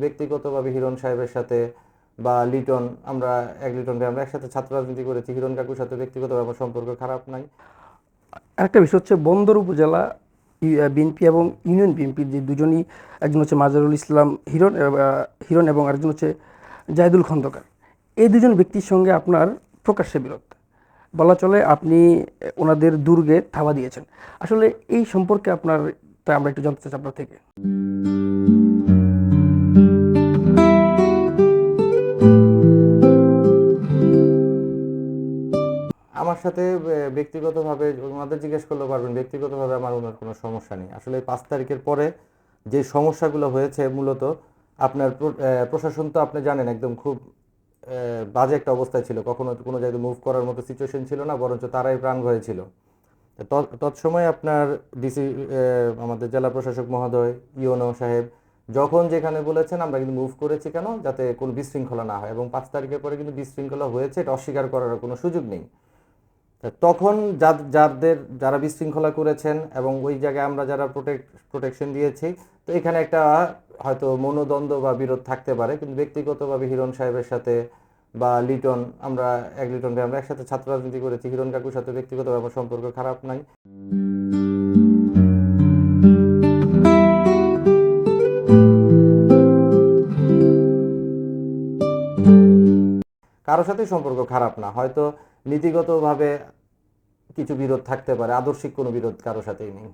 ব্যক্তিগতভাবে হিরণ সাহেবের সাথে বা লিটন, আমরা এক লিটন ভাই, আমরা একসাথে ছাত্র রাজনীতি করেছি। হিরণ কাকুর সাথে ব্যক্তিগতভাবে আমার সম্পর্ক খারাপ নাই। আরেকটা বিষয় হচ্ছে, বন্দর উপজেলা বিএনপি এবং ইউনিয়ন বিএনপির যে দুজনই, একজন হচ্ছে মাজারুল ইসলাম হিরণ হিরণ এবং আরেকজন হচ্ছে জাহিদুল খন্দকার। এই দুজন ব্যক্তির সঙ্গে আপনার প্রকাশ্যে বিরোধ। বলা চলে আপনি ওনাদের দুর্গে থাবা দিয়েছেন। আসলে এই সম্পর্কে আপনার তা আমরা একটু জানতে চাই আপনার থেকে। আমার সাথে ব্যক্তিগতভাবে ওনাদের জিজ্ঞেস করলে পারবেন, ব্যক্তিগতভাবে আমার ওনার কোনো সমস্যা নেই। আসলে পাঁচ তারিখের পরে যে সমস্যাগুলো হয়েছে মূলত, আপনার প্রশাসন তো আপনি জানেন একদম খুব বাজে একটা অবস্থায় ছিল। কখনো কোনো জায়গায় মুভ করার মতো সিচুয়েশন ছিল না, বরঞ্চ তারাই প্রাণ ভয়ে ছিল তৎসময় আপনার ডিসি আমাদের জেলা প্রশাসক মহোদয়, ইওনো সাহেব, যখন যেখানে বলেছেন, আমরা কিন্তু মুভ করেছি কেন? যাতে কোনো বিশৃঙ্খলা না হয়। এবং পাঁচ তারিখের পরে কিন্তু বিশৃঙ্খলা হয়েছে, এটা অস্বীকার করার কোনো সুযোগ নেই। তখন যাদের, যারা বিশৃঙ্খলা করেছেন এবং ওই জায়গায় আমরা যারা প্রোটেক্ট প্রোটেকশন দিয়েছি, তো এখানে একটা হয়তো মনোদ্বন্দ্ব বা বিরোধ থাকতে পারে। কিন্তু ব্যক্তিগতভাবে হিরণ সাহেবের সাথে বা লিটন, আমরা এক লিটন আমরা একসাথে ছাত্র রাজনীতি করেছি। হিরণ কাকুর সাথে ব্যক্তিগতভাবে আমার সম্পর্ক খারাপ নাই। কারোর সাথে সম্পর্ক খারাপ না। হয়তো নীতিগতভাবে কিছু বিরোধ থাকতে পারে আদর্শিক কোনো বিরোধ কারোর সাথেই নেই।